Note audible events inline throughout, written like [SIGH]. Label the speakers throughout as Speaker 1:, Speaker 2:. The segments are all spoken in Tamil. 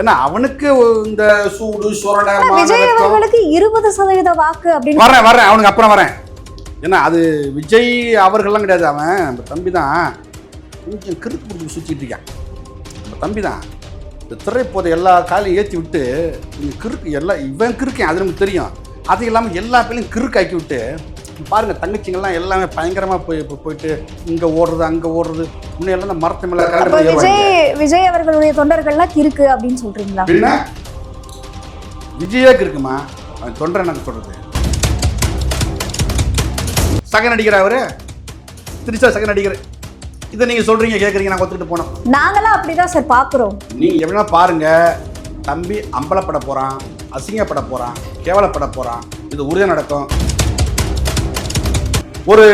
Speaker 1: ஏன்னா அவனுக்கு இந்த சூடு சொரணை
Speaker 2: விஜய் அவர்களுக்கு இருபது சதவீத வாக்கு அப்படின்னு
Speaker 1: வரேன் வரேன் அவனுக்கு அப்புறம் வரேன். ஏன்னா அது விஜய் அவர்கள்லாம் கிடையாது அவன். நம்ம தம்பி தான் கொஞ்சம் கிறுக்கு பிடிச்சி சுற்றிட்டு இருக்கான். நம்ம தம்பி தான் இந்த திரைப்போதை எல்லா காலையும் ஏற்றி விட்டு கிறுக்கு எல்லாம் இவன் கிறுக்கேன் அது நமக்கு தெரியும். அது இல்லாமல் எல்லா பேரையும் கிறுக்கு ஆக்கி விட்டு பாருங்க தங்கச்சிங்கெல்லாம் எல்லாமே பயங்கரமாக போய் இப்போ போயிட்டு இங்கே ஓடுறது அங்கே ஓடுறது. முன்னையெல்லாம் இந்த மரத்து மேலே
Speaker 2: விஜய் விஜய் அவர்களுடைய தொண்டர்கள்லாம் கிறுக்கு அப்படின்னு சொல்றீங்களா?
Speaker 1: பின்ன? விஜயாக்கு இருக்குமா அவன் தொண்டை எனக்கு சொல்றது? சக நடிகர் அவரு? திருச்சா சக நடிகர். இதை நீங்க சொல்றீங்க கேட்குறீங்க நான் ஒத்துக்கிட்டு போனோம்.
Speaker 2: நாங்களாம் அப்படிதான் சார் பாக்குறோம்.
Speaker 1: நீங்க எப்படின்னா பாருங்க தம்பி அம்பலப்பட போறான் அசிங்கப்பட போறான் கேவலப்பட போறான் இது உறுதியாக நடக்கும். ஒரு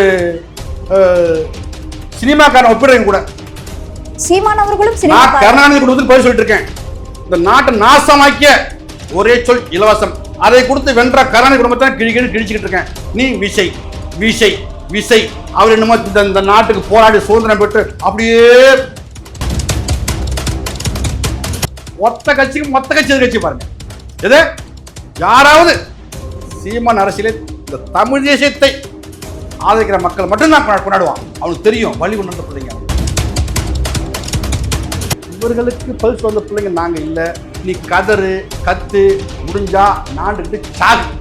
Speaker 1: சினிமாக்காரன் ஒப்பிடுறேன் கூட.
Speaker 2: சீமான் அவர்களும்
Speaker 1: கருணாநிதி குடும்பத்துக்கு போய் சொல்லிட்டு இருக்கேன் இந்த நாட்டை நாசமாக்கிய ஒரே சொல் இலவசம். அதை கொடுத்து வென்ற கருணாநிதி குடும்பத்தை கிழி கிழி கிழிச்சுக்கிட்டு இருக்கேன். நீ விசை விசை விசை. அவர் என்னமோ இந்த இந்த நாட்டுக்கு போராடி சுதந்திரம் பெற்று அப்படியே ஒத்த கட்சிக்கு மொத்த கட்சி எதிர்கட்சி பாருங்க. எது? யாராவது சீமான் அரசியலே இந்த தமிழ் தேசியத்தை ஆதரிக்கிற மக்கள் மட்டும்தான் கொண்டா- கொண்டாடுவான் அவனுக்கு தெரியும் வழி உணர்ந்த பிள்ளைங்க. இவர்களுக்கு பல்ஸ் வந்த பிள்ளைங்க நாங்க இல்ல. நீ கதறு கத்து முடிஞ்சா நாண்டுக்கிட்டு சாகு.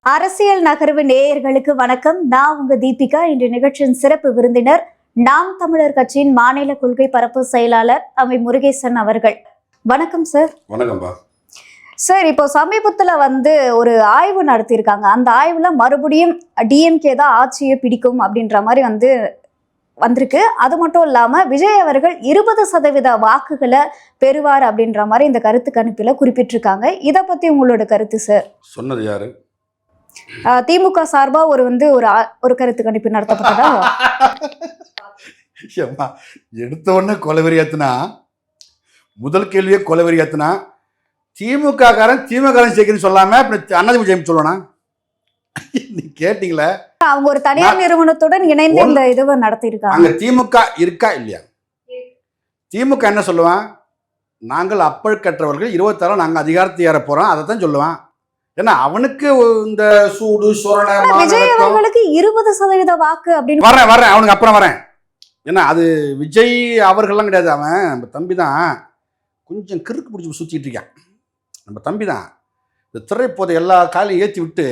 Speaker 2: அரசியல் நகர்வு நேயர்களுக்கு வணக்கம். நான் உங்க தீபிகா. இன்று நிகழ்ச்சியின் சிறப்பு விருந்தினர் நாம் தமிழர் கட்சியின் மாநில கொள்கை பரப்பு செயலாளர் அவை முருகேசன் அவர்கள். வணக்கம் சார்.
Speaker 1: வணக்கம்பா
Speaker 2: சார் இப்போ சமீபத்துல வந்து ஒரு ஆய்வு நடத்தியிருக்காங்க. அந்த ஆய்வுல மறுபடியும் டிஎம்கே தான் ஆட்சியை பிடிக்கும் அப்படின்ற மாதிரி வந்து வந்திருக்கு. அது மட்டும் இல்லாம விஜய் அவர்கள் இருபது சதவீத வாக்குகளை பெறுவார் அப்படின்ற மாதிரி இந்த கருத்து கணிப்பில் குறிப்பிட்டிருக்காங்க. இதை பத்தி உங்களோட கருத்து சார்?
Speaker 1: சொன்னது யாரு?
Speaker 2: திமுக சார்பா ஒரு வந்து ஒரு ஒரு கருத்து கணிப்பு நடத்தப்பட்டதா?
Speaker 1: எடுத்த உடனே கொலவெறியாத்துனா முதல் கேள்வியே கொலவெறியாத்துனா திமுக காரன் திமுக காரன் சேர்க்கணும்னு சொல்லாம அண்ணாதிமுக ஜெயம் சொல்லணா நீ கேட்டீங்களே?
Speaker 2: அவங்க ஒரு தனியார் நிறுவனத்துடன் இணைந்து இந்த இதுவை நடத்தியிருக்காங்க.
Speaker 1: அங்க திமுக இருக்கா இல்லையா? திமுக என்ன சொல்லுவான்? நாங்கள் அப்பழுக்கற்றவர்கள் இருபத்தாறு நாங்கள் அதிகாரத்தை ஏற போறோம் அதை தான் சொல்லுவான். ஏன்னா அவனுக்கு இந்த சூடு சொரணை
Speaker 2: விஜய் அவர்களுக்கு இருபது சதவீத வாக்கு அப்படின்னு
Speaker 1: வரேன் வரேன் அவனுக்கு அப்புறம் வரேன். ஏன்னா அது விஜய் அவர்கள்லாம் கிடையாது அவன் நம்ம தம்பி தான் கொஞ்சம் கிறுக்கு பிடிச்சி சுற்றிட்டு இருக்கான். நம்ம தம்பி தான் இந்த திரைப்போதை எல்லா காலையும் ஏற்றி விட்டு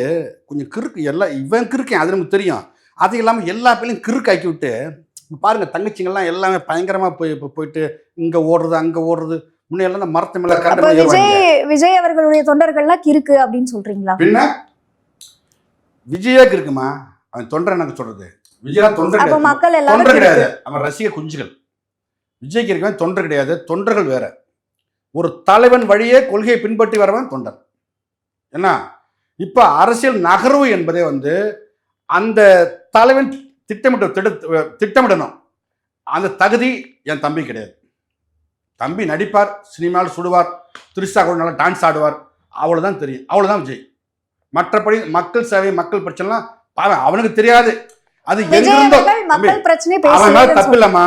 Speaker 1: கொஞ்சம் கிறுக்கு எல்லாம் இவன் கிறுக்கேன் அது நமக்கு தெரியும். அது இல்லாமல் எல்லா பேரையும் கிறுக்கு ஆக்கி விட்டு இப்ப பாருங்க தங்கச்சிங்கெல்லாம் எல்லாமே பயங்கரமாக போய் இப்போ போயிட்டு இங்கே ஓடுறது அங்கே ஓடுறது. முன்னையெல்லாம் இந்த மரத்து மேலே கரண்ட்
Speaker 2: விஜய் விஜய் அவர்களுடைய தொண்டர்கள்லாம் கிறுக்கு அப்படின்னு சொல்றீங்களா?
Speaker 1: பின்ன? விஜயாக்கு இருக்குமா அவன் தொண்டர் எனக்கு சொல்றது? விஜயா தொண்டர்.
Speaker 2: மக்கள் எல்லாரும்
Speaker 1: தொண்டர். கிடையாது. அவன் ரசிக குஞ்சுகள். விஜய்க்கு இருக்கவன் தொண்டர் கிடையாது. தொண்டர்கள் வேற. ஒரு தலைவன் வழியே கொள்கையை பின்பற்றி வரவன் தொண்டர். என்ன இப்ப அரசியல் நகர்வு என்பதே வந்து அந்த தலைவன் திட்டமிட்ட திட்ட திட்டமிடணும். அந்த தகுதி என் தம்பி கிடையாது. தம்பி நடிப்பார் சினிமாவில் சுடுவார் திருஷா கூட நல்லா டான்ஸ் ஆடுவார். அவ்வளவுதான் தெரியும். அவ்வளவுதான் விஜய். மற்றபடி மக்கள் சேவை மக்கள் பிரச்சனைலாம் பாவம் அவனுக்கு தெரியாது. அது எங்கிருந்தோ அவன் தப்பு இல்லம்மா.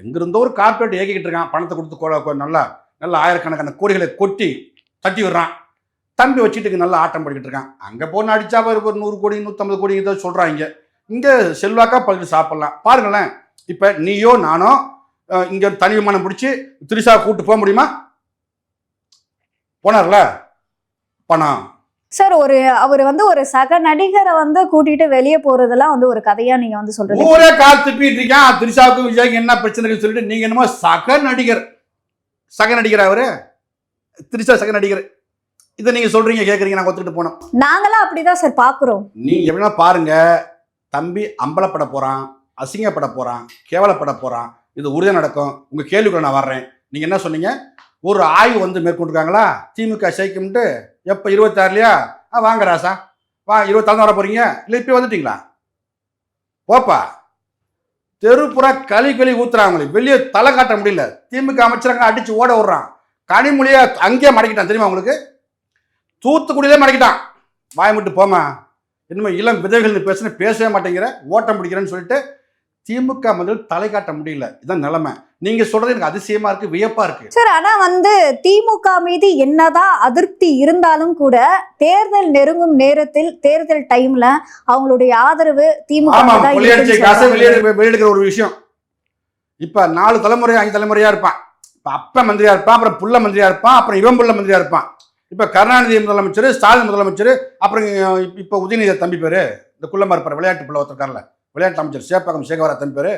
Speaker 1: எங்கிருந்தோ ஒரு கார்பரேட் ஏகிக்கிட்டு இருக்கான். பணத்தை கொடுத்து நல்லா நல்ல ஆயிரக்கணக்கான கோடிகளை கொட்டி தட்டி விடுறான். தம்பி வச்சுட்டு நல்லா ஆட்டம் படிக்கிட்டு இருக்கான். அங்க போன அடிச்சா ஒரு நூறு கோடி நூற்றம்பது கோடி ஏதோ சொல்றாங்க. இங்க செல்வாக்கா பழுது சாப்பிடலாம். பாருங்களேன். இப்ப நீயோ நானோ இங்க தனி விமானம் பிடிச்சி திரிசா கூட்டு போக முடியுமா? போனார்ல? பணம்
Speaker 2: சார் ஒரு அவர் வந்து ஒரு சக நடிகரை வந்து கூட்டிட்டு வெளியே போறதெல்லாம் வந்து ஒரு கதையா நீங்க வந்து சொல்றீங்க.
Speaker 1: ஊரே கால் திப்பிட்டு இருக்கான் திரிஷாவுக்கும் விஜய்க்கு என்ன பிரச்சனை சொல்லிட்டு நீங்க என்னமோ சக நடிகர். சக நடிகர் அவரு? திரிஷா சக நடிகர். இதை நீங்க சொல்றீங்க கேக்குறீங்க நான் ஒத்துக்கிட்டு போனோம்.
Speaker 2: நாங்களாம் அப்படிதான் சார் பாக்குறோம்.
Speaker 1: நீ எப்படின்னா பாருங்க தம்பி அம்பலப்பட போறான் அசிங்கப்பட போறான் கேவலப்பட போறான் இது உறுதியாக நடக்கும். உங்க கேள்விக்குள்ள நான் வர்றேன். நீங்க என்ன சொன்னீங்க? ஒரு ஆய்வு வந்து மேற்கொண்டிருக்காங்களா? திமுக ஜெயிக்கும்ட்டு எப்போ இருபத்தாறுலையா? ஆ வாங்க ராசா. வா இருபத்தாறு வர போறீங்க. இல்லை இப்போ வந்துட்டீங்களா? போப்பா. தெருப்புற களி களி ஊத்துறாங்களே. வெளியே தலை காட்ட முடியல. திமுக அமைச்சரங்க அடிச்சு ஓட விடுறான். கனிமொழியை அங்கேயே மடக்கிட்டான். தெரியுமா உங்களுக்கு? தூத்துக்குடியிலே மடக்கிட்டான். வாய் மட்டும் போமா இனிமே இளம் விதைகள் பேசுன பேசவே மாட்டேங்கிற ஓட்டம் பிடிக்கிறேன்னு சொல்லிட்டு திமுக முதல் தலை காட்ட முடியல. இதான் நிலைமை. நீங்க சொல்றது எனக்கு அதிசயமா இருக்கு வியப்பா இருக்கு.
Speaker 2: சார் ஆனா வந்து திமுக மீது என்னதான் அதிருப்தி இருந்தாலும் கூட தேர்தல் நெருங்கும் நேரத்தில் தேர்தல் டைம்ல அவங்களுடைய ஆதரவு திமுக
Speaker 1: வெளியெடுக்கிற ஒரு விஷயம். இப்ப நாலு தலைமுறை அஞ்சு தலைமுறையா இருப்பான். இப்ப அப்ப மந்திரியா இருப்பான் அப்புறம் புள்ள மந்திரியா இருப்பான் அப்புறம் இவன் புள்ள மந்திரியா இருப்பான். இப்ப கருணாநிதி முதலமைச்சர் ஸ்டாலின் முதலமைச்சர் அப்புறம் இப்ப- உதயநிதி தம்பி பேரு இந்த குள்ளமா இருப்பார் விளையாட்டு பிள்ளை ஒருத்தர்ல விளையாட்டு அமைச்சர் சேப்பாக்கம் சேகவரா தம்பி பேரு.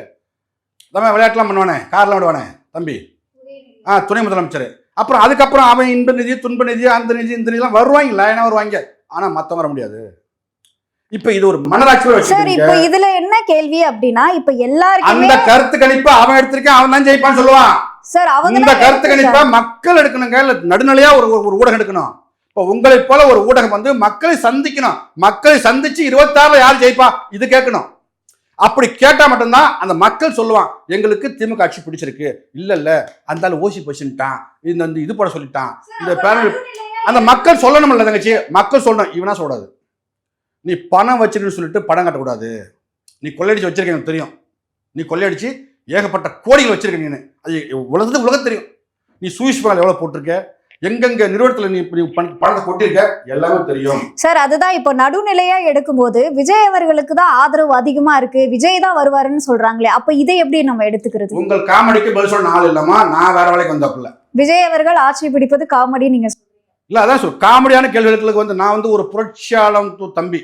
Speaker 1: தம்பி விளையாட்டுலாம் பண்ணுவானே கார்லாம் விடுவானே தம்பி? ஆ துணை முதலமைச்சர். அப்புறம் அதுக்கப்புறம் அவன் இன்ப நிதி துன்ப நிதி அந்த நிதி இந்த நிதிலாம் வருவாங்க லைனா வருவாங்க? ஆனா மத்தவங்க வர முடியாது. இப்ப இது ஒரு மனராட்சி
Speaker 2: சார் இப்போ இதுல என்ன கேள்வி அப்படின்னா இப்ப எல்லாருக்குமே
Speaker 1: அந்த கருத்து கணிப்பு அவன் எடுத்திருக்கான் அவன் தான் ஜெயிப்பான்னு சொல்லுவான்.
Speaker 2: சார் அவங்க
Speaker 1: இந்த கருத்து கணிப்பை மக்கள் எடுக்கணுங்க இல்ல நடுநிலையா ஒரு ஒரு ஊடகம் எடுக்கணும். இப்போ உங்களை போல ஒரு ஊடகம் வந்து மக்களை சந்திக்கணும். மக்களை சந்திச்சு இருபத்தாறுல யார் ஜெயிப்பா? இது கேட்கணும். அப்படி கேட்டா மட்டும்தான் அந்த மக்கள் சொல்லுவான் எங்களுக்கு திமுக ஆட்சி பிடிச்சிருக்கு. இல்ல இல்ல. அந்த ஓசி போச்சுட்டான் இந்த இது போட சொல்லிட்டான். இந்த பேனல் அந்த மக்கள் சொல்லணும்ல தங்கச்சி மக்கள் சொல்லணும். இவனா சொல்லக்கூடாது. நீ பணம் வச்சிருன்னு சொல்லிட்டு பணம் கட்டக்கூடாது. நீ கொள்ளையடிச்சு வச்சிருக்க எனக்கு தெரியும். நீ கொள்ளையடிச்சு ஏகப்பட்ட கோடிகள் வச்சிருக்க நீ அது உலகத்துக்கு உலகம் தெரியும். நீ சூயிஷ் பணம் எவ்வளவு போட்டிருக்க? எங்கெங்க நிறுவனத்துல நீ பணத்தை கொட்டிருக்க எல்லாமே தெரியும்.
Speaker 2: சார் அதுதான் இப்போ நடுநிலையா எடுக்கும்போது விஜய் அவர்களுக்கு தான் ஆதரவு அதிகமா இருக்கு. விஜய் தான் வருவாருன்னு சொல்றாங்களே அப்ப இதை எப்படி நம்ம எடுத்துக்கிறது?
Speaker 1: உங்கள் காமெடிக்கு பதில் சொல்ல ஆள் இல்லாமா நான் வேற வேலைக்கு வந்தப்பில்ல
Speaker 2: விஜய் அவர்கள் ஆட்சி பிடிப்பது காமெடி நீங்க
Speaker 1: இல்ல அதான் சொல் காமெடியான கேள்விகளுக்கு வந்து நான் வந்து ஒரு புரட்சியாளம் தம்பி.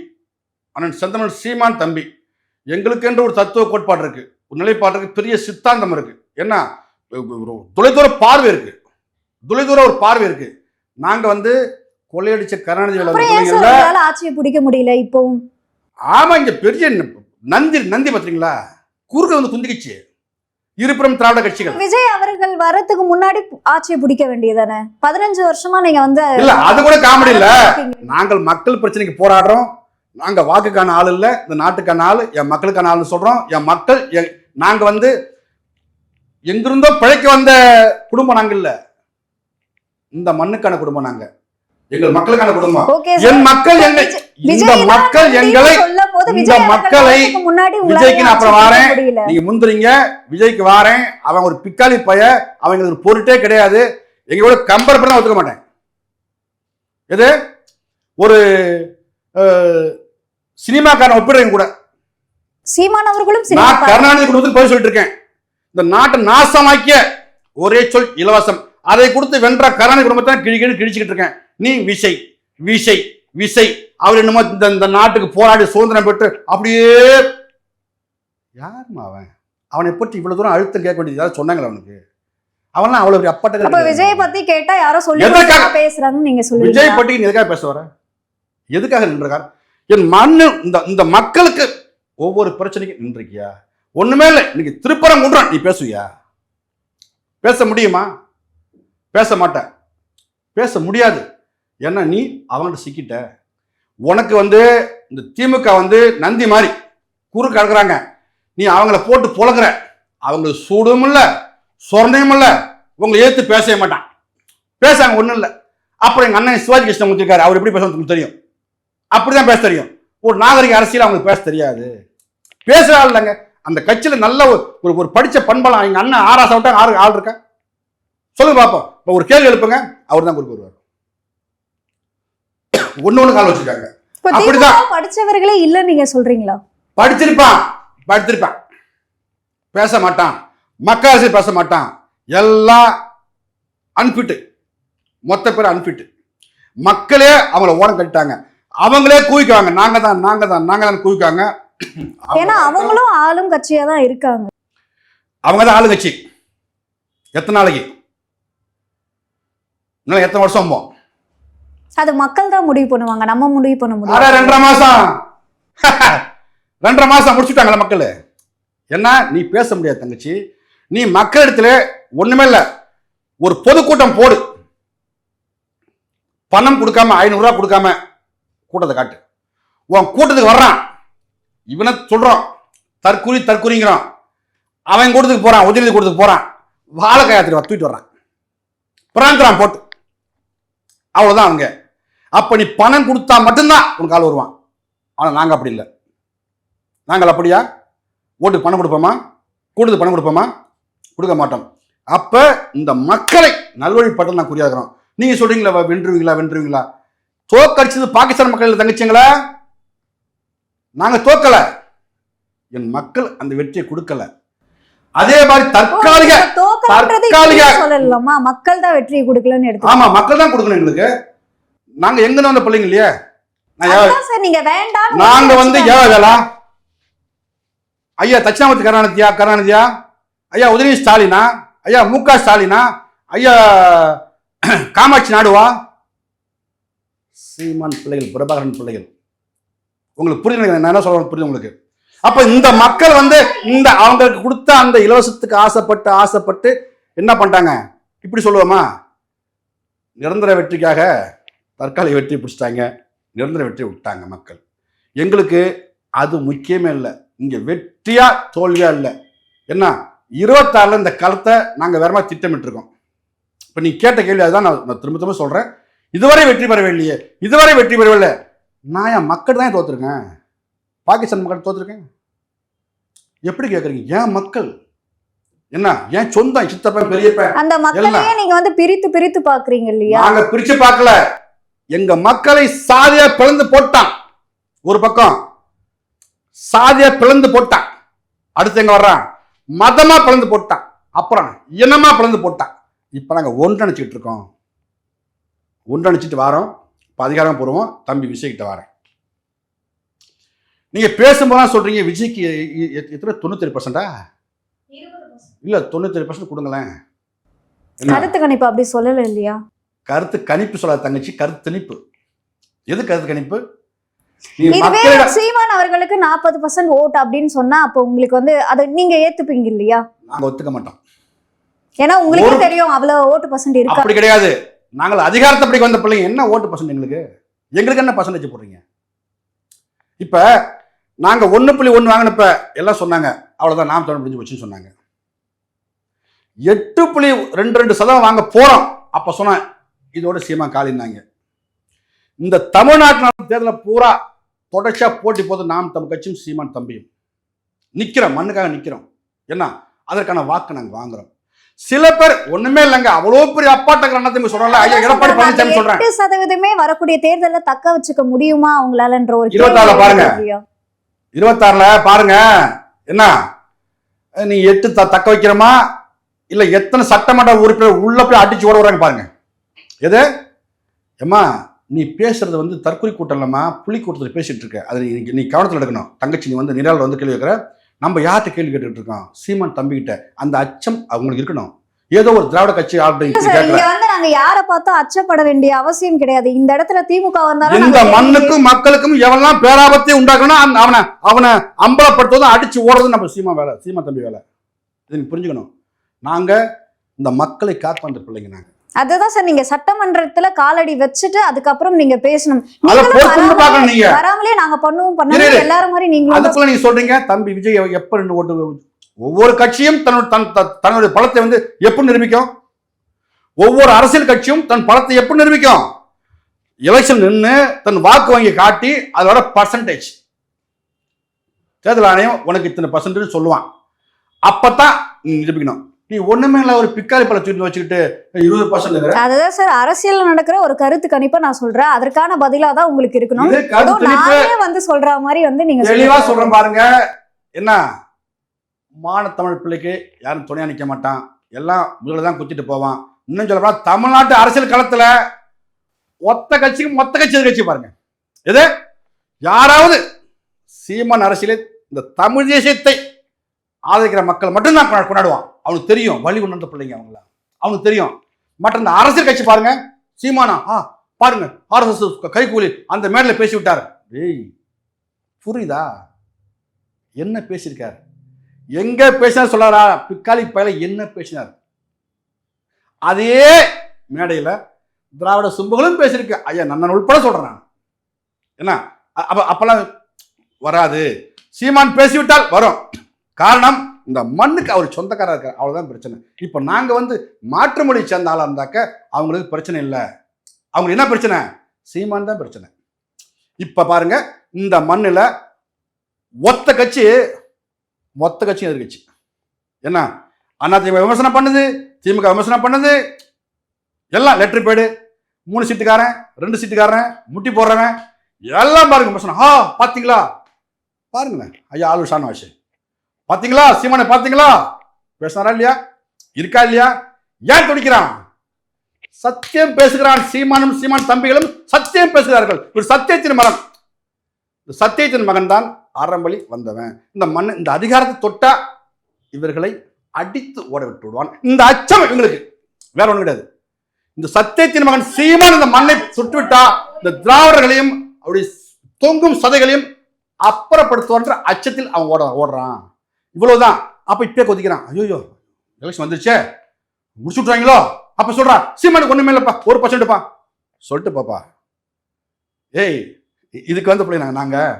Speaker 1: அண்ணன் செந்தமிழ் சீமான் தம்பி. எங்களுக்கென்று ஒரு தத்துவ கோட்பாடு இருக்கு. ஒரு நிலைப்பாடு இருக்கு. பெரிய சித்தாந்தம் இருக்கு. என்ன? தொலைதூர பார்வை இருக்கு. தொலைதூர ஒரு பார்வை இருக்கு. நாங்க வந்து கொள்ளையடிச்ச கருணாநிதி
Speaker 2: ஆட்சியை பிடிக்க முடியல இப்போவும்?
Speaker 1: ஆமா இங்க பெரிய நந்தி நந்தி பாத்தீங்களா? குறுக்க வந்து குந்திக்கிச்சு. இருபுறம் திராவிட கட்சிகள்.
Speaker 2: விஜய் அவர்கள் வரதுக்கு முன்னாடி ஆட்சியை பிடிக்க வேண்டியதானே? பதினஞ்சு வருஷமா நீங்க வந்து
Speaker 1: இல்ல அது கூட காமெடி இல்ல. நாங்கள் மக்கள் பிரச்சனைக்கு போராடுறோம். நாங்க வாக்குக்கான ஆள் இல்ல. இந்த நாட்டுக்கான ஆள் என் மக்களுக்கான ஆள்னு சொல்றோம். என் மக்கள் நாங்க வந்து எங்கிருந்தோ பிழைக்க வந்த குடும்பம் நாங்க இல்ல. இந்த மண்ணுக்கான குடும்பம் நாங்க. எங்கள் மக்களுக்கான குடும்பம். என் மக்கள் எங்க இந்த மக்கள் எங்களை இந்த மக்களை விஜய்க்கு நான் அப்புறம் வாரேன். நீங்க முந்துறீங்க விஜய்க்கு வாரேன். அவன் ஒரு பிக்காளி பைய அவங்க ஒரு பொருட்டே கிடையாது. எங்க கூட கம்பேர் பண்ண ஒத்துக்க மாட்டேன். எது? ஒரு சினிமாக்காரன் ஒப்பிடுறேன் கூட.
Speaker 2: சீமான் அவர்களும்
Speaker 1: நான் கருணாநிதி குடும்பத்துக்கு போய் சொல்லிட்டு இருக்கேன். இந்த நாட்டை நாசமாக்கிய ஒரே சொல் இலவசம். அதை கொடுத்து வென்ற கருணாநிதி குடும்பத்தை கிழி கிழி கிழிச்சுக்கிட்டு இருக்கேன். நீ விசை விசை விசை. அவர் என்னமோ இந்த இந்த நாட்டுக்கு போராடி சுதந்திரம் பெற்று அப்படியே யாருமா அவன்? அவனை பற்றி இவ்வளவு தூரம் அழுத்தம் கேட்க வேண்டியது யாராவது சொன்னாங்களா அவனுக்கு? அவன்லாம் அவ்வளவு அப்பட்ட
Speaker 2: அப்ப விஜய் பத்தி கேட்டா யாரோ சொல்லி பேசுறாங்கன்னு நீங்க சொல்லுவீங்க
Speaker 1: விஜய் பற்றி நீ எதுக்காக பேச வர? எதுக்காக நின்றுக்கார் என் மண்ணு இந்த இந்த மக்களுக்கு ஒவ்வொரு பிரச்சனைக்கும் நின்றுக்கியா ஒண்ணுமே இல்லை. இன்னைக்கு திருப்பரங்குன்றம் நீ பேசுவியா? பேச முடியுமா? பேச மாட்டேன் பேச முடியாது. ஏன்னா நீ அவங்கள்ட்ட சிக்கிட்ட? உனக்கு வந்து இந்த திமுக வந்து நந்தி மாதிரி குறுக்கு அடக்குறாங்க நீ அவங்கள போட்டு புழக்கிற. அவங்களுக்கு சூடும் இல்லை சொர்ணையும் இல்லை. உங்களை ஏற்று பேசவே மாட்டான். பேசாங்க ஒன்றும் இல்லை. அப்புறம் எங்கள் அண்ணன் சிவாஜி கிருஷ்ணன் முடிச்சிருக்காரு அவர் எப்படி பேசணும் உங்களுக்கு தெரியும். அப்படிதான் பேச தெரியும். ஒரு நாகரிக அரசியல் அவங்களுக்கு பேச தெரியாது. பேசுற இல்லைங்க. அந்த கட்சியில் நல்ல ஒரு ஒரு- ஒரு பண்பலாம் எங்கள் அண்ணன் ஆறாசை விட்டாங்க ஆறு ஆள் இருக்கா? சொல்லுங்க பார்ப்போம் இப்போ ஒரு கேள்வி எழுப்புங்க. அவர் தான் குறுக்கு வருவார். ஒண்ணு ஒண்ணு கால் வச்சிருக்காங்க. அப்படிதான்.
Speaker 2: படிச்சவர்களே இல்ல நீங்க சொல்றீங்களா?
Speaker 1: படிச்சிருப்பான். படிச்சிருப்பான் பேச மாட்டான். அரசியல் பேச மாட்டான். எல்லாம் அன்ஃபிட்டு மொத்த பேர் அன்ஃபிட்டு மக்களே அவங்கள ஓரம் கட்டிட்டாங்க. அவங்களே கூவிக்குவாங்க. நாங்க தான் நாங்க தான் நாங்க தான் கூவிக்காங்க
Speaker 2: ஏன்னா அவங்களும் ஆளும் கட்சியா தான் இருக்காங்க.
Speaker 1: அவங்க தான் ஆளுங்கட்சி. எத்தனை நாளைக்கு? இன்னும் எத்தனை வருஷம் போம்
Speaker 2: அது மக்கள் தான் முடிவு பண்ணுவாங்க. நம்ம முடிவு பண்ண
Speaker 1: ஆறா
Speaker 2: முடியாது
Speaker 1: ரெண்டரை மாசம். [LAUGHS] ரெண்டரை மாசம் முடிச்சுட்டாங்களா மக்கள். என்ன? நீ பேச முடியாது தங்கச்சி. நீ மக்கள் இடத்துல ஒண்ணுமே இல்ல. ஒரு பொதுக்கூட்டம் போடு. பணம் கொடுக்காம ஐநூறு ரூபாய் கொடுக்காம கூட்டத்தை காட்டு. உன் கூட்டத்துக்கு வர்றான். இவனை சொல்றான். தற்கூரி தற்கூரிங்கிறான் அவன் கூட்டத்துக்கு போறான் உதயநிதி கூட்டத்துக்கு போறான். வாழைக்காய் தூக்கிட்டு வர்றான். பிராங்குறான் போட்டு. அவ்வளோதான் அவங்க அப்போ நீ பணம் கொடுத்தா மட்டும்தான் உனக்கு ஆள் வருவான். ஆனால் நாங்கள் அப்படி இல்லை. நாங்கள் அப்படியா? ஓட்டுக்கு பணம் கொடுப்போமா? கூடுதல் பணம் கொடுப்போமா? கொடுக்க மாட்டோம். அப்போ இந்த மக்களை நல்வழிப்பட்ட நான் குறியாகிறோம் நீங்கள் சொல்கிறீங்களா வென்றுவீங்களா வென்றுவீங்களா? தோக்கடிச்சது பாகிஸ்தான் மக்கள் தங்கச்சிங்களா? நாங்கள் தோக்கலை. என் மக்கள் அந்த வெற்றியை கொடுக்கலை. அதே மாதிரி தற்காலிக தற்காலிக-
Speaker 2: சொல்லலாமா? மக்கள் தான் வெற்றியை கொடுக்கலன்னு எடுத்து
Speaker 1: ஆமா மக்கள் தான் கொடுக்கணும் எங்களுக்கு. நாங்க எங்க வந்த பிள்ளைங்க இல்லையா?
Speaker 2: நீங்க வேண்டாம்
Speaker 1: நாங்க வந்து ஏழை வேலா? ஐயா தட்சிணாமூர்த்தி கருணாநிதியா கருணாநிதியா? ஐயா உதயநிதி ஸ்டாலினா? ஐயா மு க ஸ்டாலினா? ஐயா காமாட்சி நாடுவா? சீமான் பிள்ளைகள் பிரபாகரன் பிள்ளைகள். உங்களுக்கு புரியுது நான் என்ன சொல்றேன் புரியுது உங்களுக்கு? அப்ப இந்த மக்கள் வந்து இந்த அவங்களுக்கு கொடுத்த அந்த இலவசத்துக்கு ஆசைப்பட்டு ஆசைப்பட்டு என்ன பண்ணிட்டாங்க? இப்படி சொல்லுவோமா? நிரந்தர வெற்றிக்காக தற்காலிக வெற்றி பிடிச்சிட்டாங்க. நிரந்தர வெற்றி விட்டாங்க மக்கள். எங்களுக்கு அது முக்கியமே இல்லை. இங்க வெற்றியா தோல்வியா இல்லை. என்ன இருபத்தாறுல இந்த களத்தை நாங்க வேற மாதிரி திட்டமிட்டிருக்கோம். இப்ப நீ கேட்ட கேள்வி அதுதான் நான் நான் திரும்ப திரும்ப சொல்றேன். இதுவரை வெற்றி பெறவே இல்லையே இதுவரை வெற்றி பெறவில்லை. நான் என் மக்கள் தான் தோத்துருக்கேன். பாகிஸ்தான் மக்கள் தோத்துருக்கேன் எப்படி கேட்குறீங்க ஏன் மக்கள்? என்ன? ஏன் சொந்தம் சித்தப்பன் பெரியப்பன்?
Speaker 2: அந்த மக்களையே நீங்க வந்து பிரித்து பிரித்து பாக்குறீங்க இல்லையா?
Speaker 1: நாங்க பிரிச்சு பார்க்கல. எங்க மக்களை சாதியா பிளந்து போட்டான். ஒரு பக்கம் சாதியா பிளந்து போட்டான். அடுத்து எங்க வர்றான்? மதமா பிளந்து போட்டான். அப்புறம் இனமா பிளந்து போட்டான். இப்ப நாங்க ஒன்றணிச்சுக்கிட்டு இருக்கோம். ஒன்றணிச்சிட்டு வரோம். இப்ப அதிகாரம் போடுவோம். தம்பி விஜய்கிட்ட வரேன். நீங்க பேசும்போது சொல்றீங்க விஜய்க்கு எத்தனை? தொண்ணூத்தி பர்சன்டா இல்ல தொண்ணூத்தி பர்சன்ட் கொடுங்களேன். என்ன?
Speaker 2: கருத்து கணிப்பு அப்படி சொல்லல இல்லையா?
Speaker 1: கருத்து கணிப்பு சொல்லாத தங்கச்சி கருத்து திணிப்பு எது கருத்து கணிப்பு? நீ
Speaker 2: இதுவே சீமான் அவர்களுக்கு நாற்பது பர்சன்ட் ஓட் அப்படின்னு சொன்னா அப்போ உங்களுக்கு வந்து அதை நீங்க ஏத்துப்பீங்க இல்லையா?
Speaker 1: நாங்க ஒத்துக்க மாட்டோம்.
Speaker 2: ஏன்னா உங்களுக்கே தெரியும் அவ்வளவு ஓட்டு பர்சன்ட் இருக்கா?
Speaker 1: அப்படி கிடையாது. நாங்கள் அதிகாரத்தப்படி வந்த பிள்ளைங்க என்ன ஓட்டு பர்சன்ட் எங்களுக்கு? எங்களுக்கு என்ன பர்சன்டேஜ் போடுறீங்க? இப்ப நாங்க ஒண்ணு புள்ளி ஒண்ணு வாங்கினப்ப எல்லாம் சொன்னாங்க. அவ்வளவுதான் நாம் தொடர்பு முடிஞ்சு போச்சுன்னு சொன்னாங்க. எட்டு புள்ளி ரெண்டு ரெண்டு சதவீதம் வாங்க போறோம். அப்ப சொன்னேன் இதோட சீமா காலினாங்க இந்த தமிழ்நாட்டு நடந்த தேர்தலில் பூரா தொடர்ச்சியா போட்டி போது நாம் தம் கட்சியும் சீமான் தம்பியும். நிக்கிறோம் மண்ணுக்காக நிக்கிறோம். என்ன அதற்கான வாக்கு நாங்க வாங்குறோம். சில பேர் ஒண்ணுமே இல்லைங்க அவ்வளோ பெரிய அப்பாட்டக்கிற அண்ணாத்தையும் சொல்றேன்ல ஐயா எடப்பாடி பழனிசாமி சொல்றேன்.
Speaker 2: சதவீதமே வரக்கூடிய தேர்தல்ல தக்க வச்சுக்க முடியுமா? அவங்களாலன்ற ஒரு
Speaker 1: இருபத்தாறுல
Speaker 2: கேள்வி
Speaker 1: பாருங்க. இருபத்தாறுல பாருங்க. என்ன? நீ எட்டு த தக்க வைக்கிறோமா? இல்லை எத்தனை சட்டமன்ற உறுப்பினர் உள்ள போய் அடிச்சு ஓட வர்றாங்க பாருங்க. எது? ஏம்மா நீ பேசுறது வந்து தற்கொலை கூட்டம் இல்லம்மா புலி கூட்டத்தில் பேசிட்டு இருக்க. அது நீ நீ கவனத்தில் எடுக்கணும். தங்கச்சி நீ வந்து நிரால் வந்து கேள்வி கேட்குற. நம்ம யார்கிட்ட கேள்வி கேட்டுக்கிட்டு இருக்கோம்? சீமான் தம்பிக்கிட்ட அந்த அச்சம் அவங்களுக்கு இருக்கணும். ஏதோ ஒரு திராவிட கட்சி
Speaker 2: இங்க வந்து நாங்க யார பார்த்தும் அச்சப்பட வேண்டிய அவசியம் கிடையாது. இந்த இடத்துல திமுக வந்தாலும்
Speaker 1: இந்த
Speaker 2: நாங்க
Speaker 1: மண்ணுக்கும் மக்களுக்கும் எவெல்லாம் பேராபத்தை உண்டாக்கணும் அவனை அவனை அம்பலப்படுத்துவதும் அடிச்சு ஓடுறதும் நம்ம சீமா வேலை சீமா தம்பி வேலை. இது நீங்க புரிஞ்சுக்கணும். நாங்க இந்த மக்களை காப்பாந்த பிள்ளைங்க நாங்க.
Speaker 2: அதுதான் சார் நீங்க சட்டமன்றத்துல காலடி வச்சுட்டு அதுக்கப்புறம் நீங்க பேசணும். வராமலே-
Speaker 1: நீங்க.
Speaker 2: வராமலே நாங்க பண்ணுவோம் பண்ணுவோம். எல்லாரும் மாதிரி நீங்களும்
Speaker 1: அதுக்குள்ள நீங்க சொல்றீங்க தம்பி விஜய் எப்ப ரெண்டு ஓட்டு ஒவ்வொரு கட்சியும் தன்னோட தன் தன்னுடைய பலத்தை வந்து எப்படி நிரூபிக்கும்? ஒவ்வொரு அரசியல் கட்சியும் தன் பலத்தை எப்படி நிரூபிக்கும்? எலெக்ஷன் நின்று தன் வாக்கு வங்கி காட்டி அதோட பர்சன்டேஜ் தேர்தல் ஆணையம் உனக்கு இத்தனை பர்சன்டேஜ் சொல்லுவான். அப்பதான் நீ நிரூபிக்கணும். நீ ஒண்ணுமே இல்ல ஒரு பிக்காரி பழ தூக்கி வச்சுக்கிட்டு இருபது பர்சன்ட்
Speaker 2: அதுதான் சார் அரசியல் நடக்கிற ஒரு கருத்து கணிப்பை நான் சொல்றேன். அதற்கான பதிலா தான் உங்களுக்கு இருக்கணும். நானே வந்து சொல்ற மாதிரி வந்து நீங்க
Speaker 1: தெளிவா. சொல்றேன் பாருங்க. என்ன? மானத்தமிழ் பிள்ளைக்கு யாரும் துணையாக நிற்க மாட்டான். எல்லாம் முதல்ல தான் குத்திட்டு போவான். இன்னும் சொல்ல தமிழ்நாட்டு அரசியல் களத்தில் ஒத்த கட்சிக்கு மொத்த கட்சி எதிர்கட்சி பாருங்க. எது? யாராவது சீமான் அரசியலை இந்த தமிழ் தேசியத்தை ஆதரிக்கிற மக்கள் மட்டும்தான் கொண்டாடுவான். அவனுக்கு தெரியும் வழி உணர்ந்த பிள்ளைங்க அவங்கள. அவனுக்கு தெரியும். மற்ற இந்த அரசியல் கட்சி பாருங்க. சீமானா ஆ பாருங்க. ஆர்எஸ்எஸ் கைகூலி அந்த மேடையில் பேசி விட்டார் ஏய் புரியுதா? என்ன பேசியிருக்காரு? எங்க பேசினார் சொல்லாரா? பிக்காலி பயில என்ன பேசினார்? அதே மேடையில் திராவிட சும்புகளும் பேசியிருக்கு. ஐயா நன்னன் உள்பட சொல்றேன். நான் என்ன? அப்போ அப்ப அப்பெல்லாம் வராது. சீமான் பேசிவிட்டால் வரும். காரணம் இந்த மண்ணுக்கு அவர் சொந்தக்காரர் இருக்கார். அவ்வளோதான் பிரச்சனை. இப்போ நாங்கள் வந்து மாற்று மொழி சேர்ந்த ஆளாக இருந்தாக்க அவங்களுக்கு பிரச்சனை இல்லை. அவங்களுக்கு என்ன பிரச்சனை? சீமான் தான் பிரச்சனை. இப்போ பாருங்க இந்த மண்ணில் ஒத்த கட்சி மொத்த கட்சியும் எதிர்கட்சி. என்ன? அண்ணா திமுக விமர்சனம் பண்ணுது திமுக விமர்சனம் பண்ணுது. எல்லாம் லெட்டர் பேடு மூணு சீட்டுக்காரன் ரெண்டு சீட்டுக்காரன் முட்டி போடுறவன். எல்லாம் பாருங்க விமர்சனம். ஆ பார்த்தீங்களா பாருங்களேன். ஐயா ஆளு ஷானவாஷ் பார்த்தீங்களா சீமானை பார்த்தீங்களா பேசுனாரா இல்லையா? இருக்கா இல்லையா? ஏன் துடிக்கிறான்? சத்தியம் பேசுகிறான் சீமானும் சீமான் தம்பிகளும் சத்தியம் பேசுகிறார்கள். ஒரு சத்தியத்தின் மரம். சத்தியத்தின் மகன் தான் அறம்பலி வந்தவன். இந்த மண் இந்த அதிகாரத்தை தொட்டா இவர்களை அடித்து ஓட விட்டு விடுவான். இந்த அச்சம் இவங்களுக்கு. வேற ஒன்றும் கிடையாது. இந்த சத்தியத்தின் மகன் சீமான் இந்த மண்ணை சுட்டுவிட்டா இந்த திராவிடர்களையும் அப்படி தொங்கும் சதைகளையும் அப்புறப்படுத்துவான்ற அச்சத்தில் அவன் ஓட ஓடுறான். இவ்வளவுதான். அப்ப இப்பே கொதிக்கிறான். ஐயோ எலெக்ஷன் வந்துருச்சே. முடிச்சு விட்றாங்களோ அப்ப சொல்றான் சீமானுக்கு ஒண்ணுமே இல்லப்பா ஒரு பர்சன்ட்ப்பா சொல்லிட்டு பாப்பா. ஏய் இதுக்கு வந்து பிள்ளைங்க நாங்கள்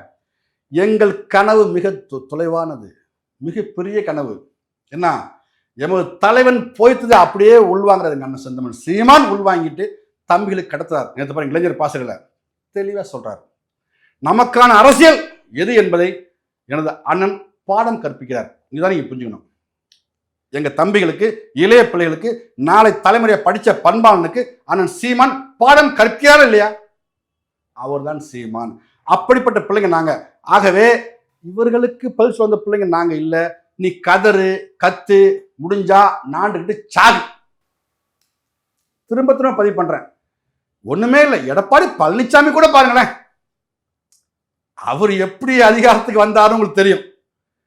Speaker 1: எங்கள் கனவு மிக தொ- தொலைவானது. மிகப்பெரிய கனவு. என்ன? எமது தலைவன் போய்த்தது அப்படியே உள்வாங்கிறது எங்க அண்ணன் செந்தமன் சீமான் உள்வாங்கிட்டு தம்பிகளுக்கு கடத்துறார். நேற்று பாருங்க இளைஞர் பாசல தெளிவாக சொல்கிறார் நமக்கான அரசியல் எது என்பதை எனது அண்ணன் பாடம் கற்பிக்கிறார். இதுதான் நீங்கள் புரிஞ்சுக்கணும். எங்கள் தம்பிகளுக்கு இளைய பிள்ளைகளுக்கு நாளை தலைமுறையை படித்த பண்பாளனுக்கு அண்ணன் சீமான் பாடம் கற்கிறாரா இல்லையா? அவர்தான் சீமான். அப்படிப்பட்ட பிள்ளைங்க நாங்க. ஆகவே இவர்களுக்கு பல்ஸ் வந்த பிள்ளைங்க நாங்க இல்ல. நீ கதறு கத்து முடிஞ்சா நாண்டுகிட்டு சாகு. திரும்ப திரும்ப பதிவு பண்றேன். ஒண்ணுமே இல்லை. எடப்பாடி பழனிசாமி கூட பாருங்களேன். அவர் எப்படி அதிகாரத்துக்கு வந்தாருன்னு உங்களுக்கு தெரியும்.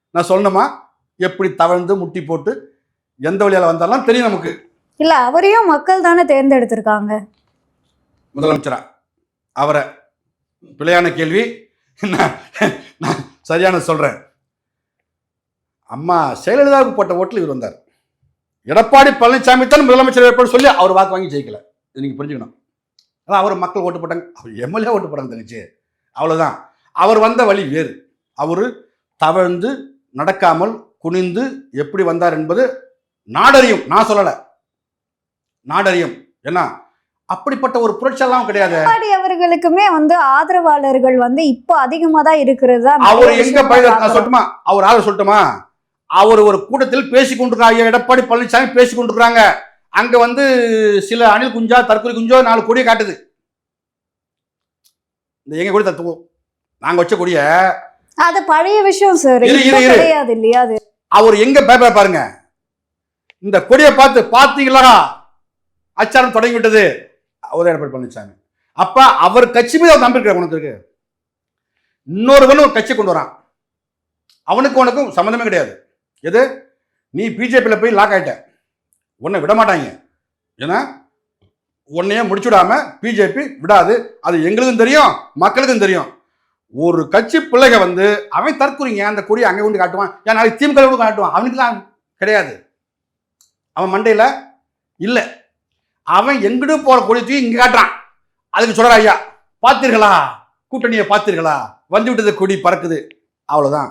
Speaker 1: நான் சொல்லணுமா? எப்படி தவழ்ந்து முட்டி போட்டு எந்த வழியால வந்தாலும் தெரியும் நமக்கு.
Speaker 2: இல்ல அவரையும் மக்கள் தானே தேர்ந்தெடுத்திருக்காங்க.
Speaker 1: முதலமைச்சரா? அவரை பிழையான கேள்வி. நான் சரியான சொல்கிறேன் அம்மா செயலலிதாவுக்கு போட்ட ஓட்டில் இவர் வந்தார். எடப்பாடி பழனிசாமி தான் முதலமைச்சர் வேட்பாளர் சொல்லி அவர் வாக்கு வாங்கி ஜெயிக்கல. இது புரிஞ்சுக்கணும். அதான் அவர் மக்கள் ஓட்டு போட்டாங்க. அவர் எம்எல்ஏ ஓட்டு போட்டாங்க தங்கச்சி அவ்வளோதான் அவர் வந்த வழி வேறு. அவர் தவழ்ந்து நடக்காமல் குனிந்து எப்படி வந்தார் என்பது நாடறியும். நான் சொல்லலை. நாடறியும். ஏன்னா அப்படிப்பட்ட ஒரு புரட்சியெல்லாம் கிடையாது.
Speaker 2: எடப்பாடி அவர்களுக்குமே வந்து ஆதரவாளர்கள் வந்து இப்போ அதிகமா தான் இருக்கிறது
Speaker 1: அவர் எங்க. சொல்லட்டுமா? அவர் ஆள சொல்லட்டுமா? அவர் ஒரு கூட்டத்தில் பேசி கொண்டிருக்காங்க ஐயா எடப்பாடி பழனிசாமி பேசி கொண்டிருக்காங்க அங்க வந்து சில அணில் குஞ்சா தற்கொலை குஞ்சோ நாலு கொடியை காட்டுது. இந்த எங்க கொடி தத்துவம் நாங்க வச்ச கொடிய
Speaker 2: அது பழைய விஷயம் சார். கிடையாது இல்லையா
Speaker 1: அவர் எங்க பேப்பர பாருங்க. இந்த கொடியை பார்த்து பாத்தீங்களா அச்சாரம் தொடங்கி விட்டது அவர் எடப்பாடி பழனிசாமி அப்போ அவர் கட்சி மீது அவர் நம்பிக்கை உனக்கு இருக்கு? இன்னொருவனும் ஒரு கட்சி கொண்டு வரான். அவனுக்கு உனக்கும் சம்மந்தமே கிடையாது. எது? நீ பிஜேபியில் போய் லாக் ஆயிட்ட. உன்னை விட மாட்டாங்க. ஏன்னா உன்னையே முடிச்சுடாம பிஜேபி விடாது. அது எங்களுக்கும் தெரியும் மக்களுக்கும் தெரியும். ஒரு கட்சி பிள்ளைங்க வந்து அவன் தற்குறிங்க அந்த கொடியை அங்கே கொண்டு காட்டுவான். ஏன் நாளைக்கு திமுக கூட காட்டுவான். அவனுக்குலாம் கிடையாது. அவன் மண்டையில் இல்லை. அவன் எங்கிட்டு போற கொடி தூக்கி இங்க காட்டுறான். அதுக்கு சொல்ற ஐயா பார்த்தீர்களா? கூட்டணியை பார்த்தீர்களா? வந்து விட்டது கொடி பறக்குது. அவ்வளவுதான்.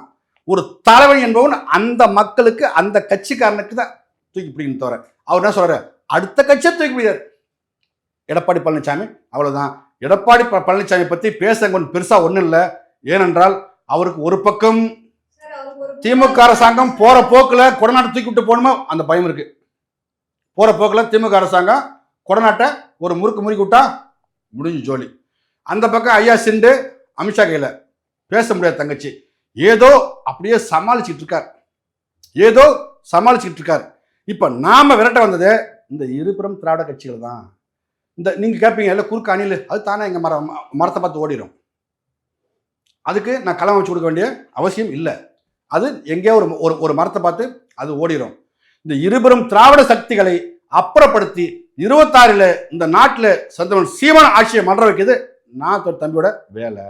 Speaker 1: ஒரு தலைவன் என்பவன் அந்த மக்களுக்கு அந்த கட்சிக்காரனுக்கு தான் தூக்கி பிடிக்கணும் தவிர அவர் என்ன சொல்றாரு? அடுத்த கட்சியை தூக்கி பிடிக்காரு எடப்பாடி பழனிசாமி அவ்வளவுதான். எடப்பாடி பழனிசாமி பத்தி பேச கொஞ்சம் பெருசா ஒண்ணும் இல்லை. ஏனென்றால் அவருக்கு ஒரு பக்கம் திமுக அரசாங்கம் போற போக்குல கொடநாட்டை தூக்கி விட்டு போகணுமா அந்த பயம் இருக்கு. போற போக்குல திமுக அரசாங்கம் கொடநாட்டை ஒரு முறுக்கு முறுக்கி விட்டா முடிஞ்சு ஜோலி. அந்த பக்கம் ஐயா சிண்டு அமித்ஷா கையில் பேச முடியாது தங்கச்சி. ஏதோ அப்படியே சமாளிச்சுட்டு இருக்கார். ஏதோ சமாளிச்சுக்கிட்டு இருக்கார். இப்போ நாம் விரட்ட வந்தது இந்த இருபுறம் திராவிட கட்சிகள் தான். இந்த நீங்கள் கேட்பீங்க இல்லை குறுக்கு அணில். அது தானே எங்கள் மரம் மரத்தை பார்த்து ஓடிடும் அதுக்கு நான் களம் வச்சு கொடுக்க வேண்டிய அவசியம் இல்லை. அது எங்கேயோ ஒரு ஒரு ஒரு மரத்தை பார்த்து அது ஓடிடும் இந்த இருபெரும் திராவிட சக்திகளை அப்புறப்படுத்தி இருபத்தாறுல இந்த நாட்டில் சந்தவன் சீவன ஆட்சியை மன்ற வைக்கிறது. நான் தம்பியோட வேலை.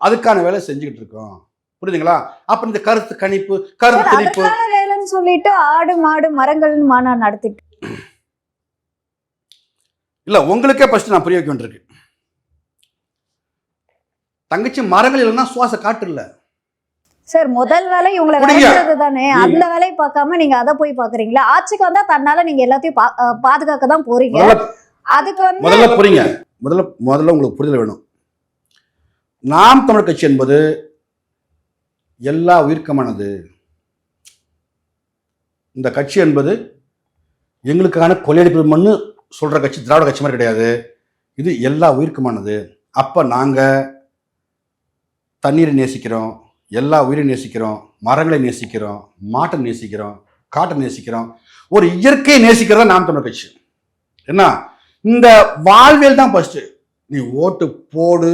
Speaker 1: அதுக்கான வேலை செஞ்சுக்கிட்டு இருக்கோம். புரியுதுங்களா? அப்ப இந்த கருத்து கணிப்பு கருத்து திணிப்பு.
Speaker 2: வேலைன்னு சொல்லிட்டு ஆடு மாடு மரங்கள்னு மாநாடு நடத்திட்டு
Speaker 1: இல்ல உங்களுக்கே ஃபர்ஸ்ட் நான் புரிய வைக்க வேண்டியிருக்கு. தங்கச்சி மரங்கள் இல்லைன்னா சுவாச காட்டு இல்ல.
Speaker 2: சார் முதல் வேலை
Speaker 1: புரியுங்க.
Speaker 2: விரட்டுறது தானே அந்த வேலையை பார்க்காம நீங்க அதை போய் பாக்குறீங்களா ஆட்சிக்கு வந்தா தன்னால நீங்க எல்லாத்தையும் பாதுகாக்க தான் போறீங்க. அதுக்கு வந்து
Speaker 1: முதல்ல புரியுங்க. முதல்ல முதல்ல உங்களுக்கு புரிதல் வேணும். நாம் தமிழர் கட்சி என்பது எல்லா உயிர்க்கமானது. இந்த கட்சி என்பது எங்களுக்கான கொள்ளையடிப்பு மண்ணு சொல்கிற கட்சி திராவிட கட்சி மாதிரி கிடையாது. இது எல்லா உயிருக்குமானது. அப்போ நாங்கள் தண்ணீரை நேசிக்கிறோம். எல்லா உயிரையும் நேசிக்கிறோம் மரங்களை நேசிக்கிறோம் மாட்டை நேசிக்கிறோம் காட்டை நேசிக்கிறோம். ஒரு இயற்கையை நேசிக்கிறதா நாம் தமிழ் கட்சி. என்ன? இந்த வாழ்வியல் தான் ஃபஸ்ட்டு நீ ஓட்டு போடு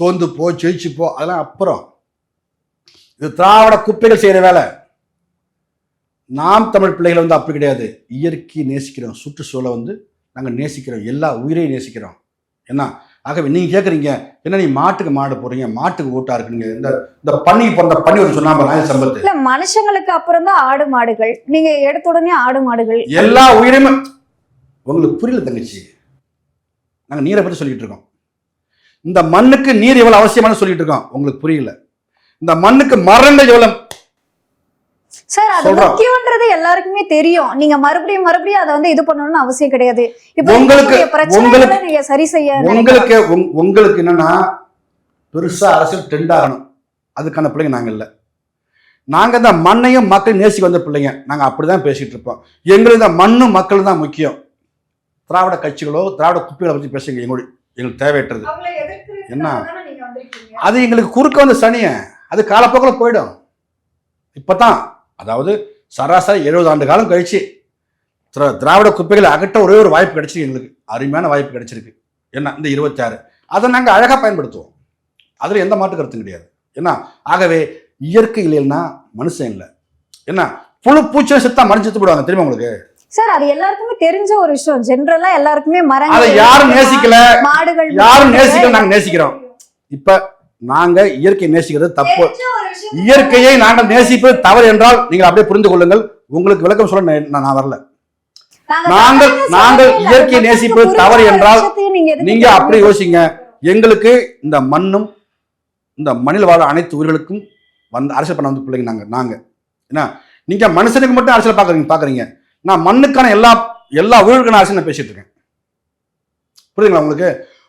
Speaker 1: தோந்து போ ஜெயிச்சு போ அதெல்லாம் அப்புறம். இது திராவிட குப்பைகள் செய்கிற வேலை. நாம் தமிழ் பிள்ளைகள் வந்து அப்படி கிடையாது. இயற்கையை நேசிக்கிறோம் சுற்றுச்சூழலை வந்து நாங்கள் நேசிக்கிறோம். எல்லா உயிரையும் நேசிக்கிறோம். என்ன? ஆகவே நீங்கள் கேட்குறீங்க என்ன நீ மாட்டுக்கு மாடு போடுறீங்க மாட்டுக்கு ஓட்டா இருக்குங்க இந்த இந்த பண்ணி பிறந்த பண்ணி ஒரு சொன்னாம நாய சம்பத்து
Speaker 2: இல்ல மனுஷங்களுக்கு அப்புறம் தான் ஆடு மாடுகள். நீங்க எடுத்த உடனே ஆடு மாடுகள்.
Speaker 1: எல்லா உயிரையும் உங்களுக்கு புரியல தங்கச்சி. நாங்கள் நீரை பற்றி சொல்லிட்டு இருக்கோம். இந்த மண்ணுக்கு நீர் எவ்வளவு அவசியமான சொல்லிட்டு இருக்கோம். உங்களுக்கு புரியல. இந்த மண்ணுக்கு மரங்கள் எவ்வளவு
Speaker 2: சார் அது. முக்கியம்ன்றது எல்லாருக்குமே தெரியும். நீங்க மறுபடியும் மறுபடியும் அதை வந்து இது பண்ணணும்னு அவசியம் கிடையாது. இப்ப
Speaker 1: உங்களுக்கு- உங்களுக்கு-
Speaker 2: நீங்க சரி செய்ய.
Speaker 1: உங்களுக்கு உங்- உங்களுக்கு என்னன்னா பெருசா அரசியல் ட்ரெண்ட் ஆகணும். அதுக்கான பிள்ளைங்க நாங்க இல்ல. நாங்க இந்த மண்ணையும் மக்களையும் நேசிக்க வந்த பிள்ளைங்க. நாங்க அப்படிதான் பேசிட்டு இருப்போம். எங்களுக்கு இந்த மண்ணும் மக்களும் தான் முக்கியம். திராவிட கட்சிகளோ திராவிட குப்பைகளை பற்றி பேசுங்க எங்களுடைய எங்களுக்கு தேவையற்றது. என்ன?
Speaker 2: தானே.
Speaker 1: அது எங்களுக்கு குறுக்க வந்து சனிய. அது காலப்போக்கில் போயிடும். இப்பதான் அதாவது சராசரி எழுபது ஆண்டு காலம் கழிச்சு திரா- திராவிட குப்பைகளை அகற்ற ஒரே ஒரு வாய்ப்பு கிடைச்சிருக்கு எங்களுக்கு. அருமையான வாய்ப்பு கிடைச்சிருக்கு. என்ன இந்த இருபத்தாறு. அதை நாங்கள் அழகாக பயன்படுத்துவோம். அதில் எந்த மாற்று கருத்தும் கிடையாது. என்ன ஆகவே இயற்கை இல்லைன்னா மனுஷன் இல்லை. என்ன புழு பூச்சி செத்தா செத்து போடுவாங்க தெரியுமா உங்களுக்கு?
Speaker 2: சார் அது எல்லாருக்குமே தெரிஞ்ச ஒரு விஷயம். ஜென்ரலா எல்லாருக்குமே
Speaker 1: அதை
Speaker 2: மரங்கள்
Speaker 1: யாரும் நேசிக்கல.
Speaker 2: மாடுகள்
Speaker 1: யாரும் நேசிக்கல நாங்க நேசிக்கிறோம். இப்ப நாங்க இயற்கை நேசிக்கிறது தப்பு. இயற்கையை நாங்கள் நேசிப்பது தவறு என்றால் நீங்கள் அப்படியே புரிந்து கொள்ளுங்கள். உங்களுக்கு விளக்கம் சொல்ல நான் வரல.
Speaker 2: நாங்க
Speaker 1: நாங்கள் நாங்கள்
Speaker 2: மக்களுக்கு
Speaker 1: நேசிப்பது தவறு என்றால்
Speaker 2: நீங்க
Speaker 1: அப்படி? யோசிங்க. எங்களுக்கு இந்த மண்ணும் இந்த மண்ணில் வாழ அனைத்து உயிர்களுக்கும் வந்து அரசியல் பண்ண வந்து பிள்ளைங்க நாங்க நாங்க. என்ன நீங்க மனுஷனுக்கு மட்டும் அரசியல் பாக்குறீங்க பாக்குறீங்க நான் மண்ணுக்கான எல்லா எல்லா உயிர்களுக்கான அரசியல் நான் பேசிட்டு இருக்கேன். புரியுதுங்களா உங்களுக்கு?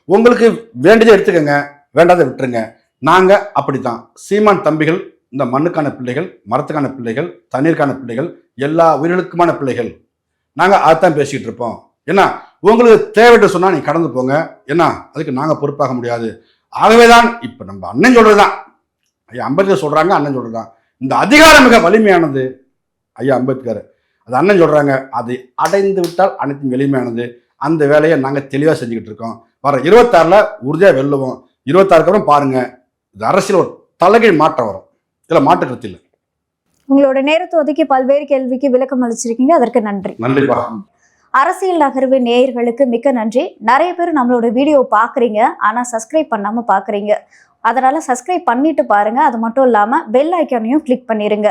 Speaker 1: உங்களுக்கு வேண்டியதை எடுத்துக்கங்க. வேண்டாத விட்டுருங்க. நாங்க அப்படித்தான். சீமான் தம்பிகள் இந்த மண்ணுக்கான பிள்ளைகள் மரத்துக்கான பிள்ளைகள் தண்ணீருக்கான பிள்ளைகள் எல்லா உயிர்களுக்குமான பிள்ளைகள். நாங்கள் அதைத்தான் பேசிக்கிட்டு இருப்போம். என்ன உங்களுக்கு தேவைட்டு சொன்னால் நீ கடந்து போங்க. என்ன அதுக்கு நாங்கள் பொறுப்பாக முடியாது. ஆகவே தான் இப்போ நம்ம அண்ணன் சொல்கிறது தான் ஐயா அம்பேத்கர் சொல்கிறாங்க அண்ணன் சொல்றதுதான். இந்த அதிகாரம் மிக வலிமையானது ஐயா அம்பேத்கர். அது அண்ணன் சொல்கிறாங்க அது அடைந்து விட்டால் அனைத்தும் எளிமையானது. அந்த வேலையை நாங்கள் தெளிவாக செஞ்சுக்கிட்டு இருக்கோம். வர இருபத்தாறில் உறுதியாக வெல்லுவோம். இருபத்தாறுக்கு அப்புறம் பாருங்கள் இது அரசியல் ஒரு தலைகீழ் மாற்றம் வரும். இதுல மாற்று கருத்து இல்லை.
Speaker 2: உங்களோட நேரத்தை ஒதுக்கி பல்வேறு கேள்விக்கு விளக்கம் அளிச்சிருக்கீங்க. அதற்கு நன்றி.
Speaker 1: நன்றிப்பா.
Speaker 2: அரசியல் நகர்வு நேயர்களுக்கு மிக்க நன்றி. நிறைய பேர் நம்மளோட வீடியோ பார்க்குறீங்க ஆனால் சப்ஸ்கிரைப் பண்ணாமல் பார்க்குறீங்க அதனால சப்ஸ்கிரைப் பண்ணிட்டு பாருங்க. அது மட்டும் இல்லாமல் பெல் ஐக்கானையும் கிளிக் பண்ணிருங்க.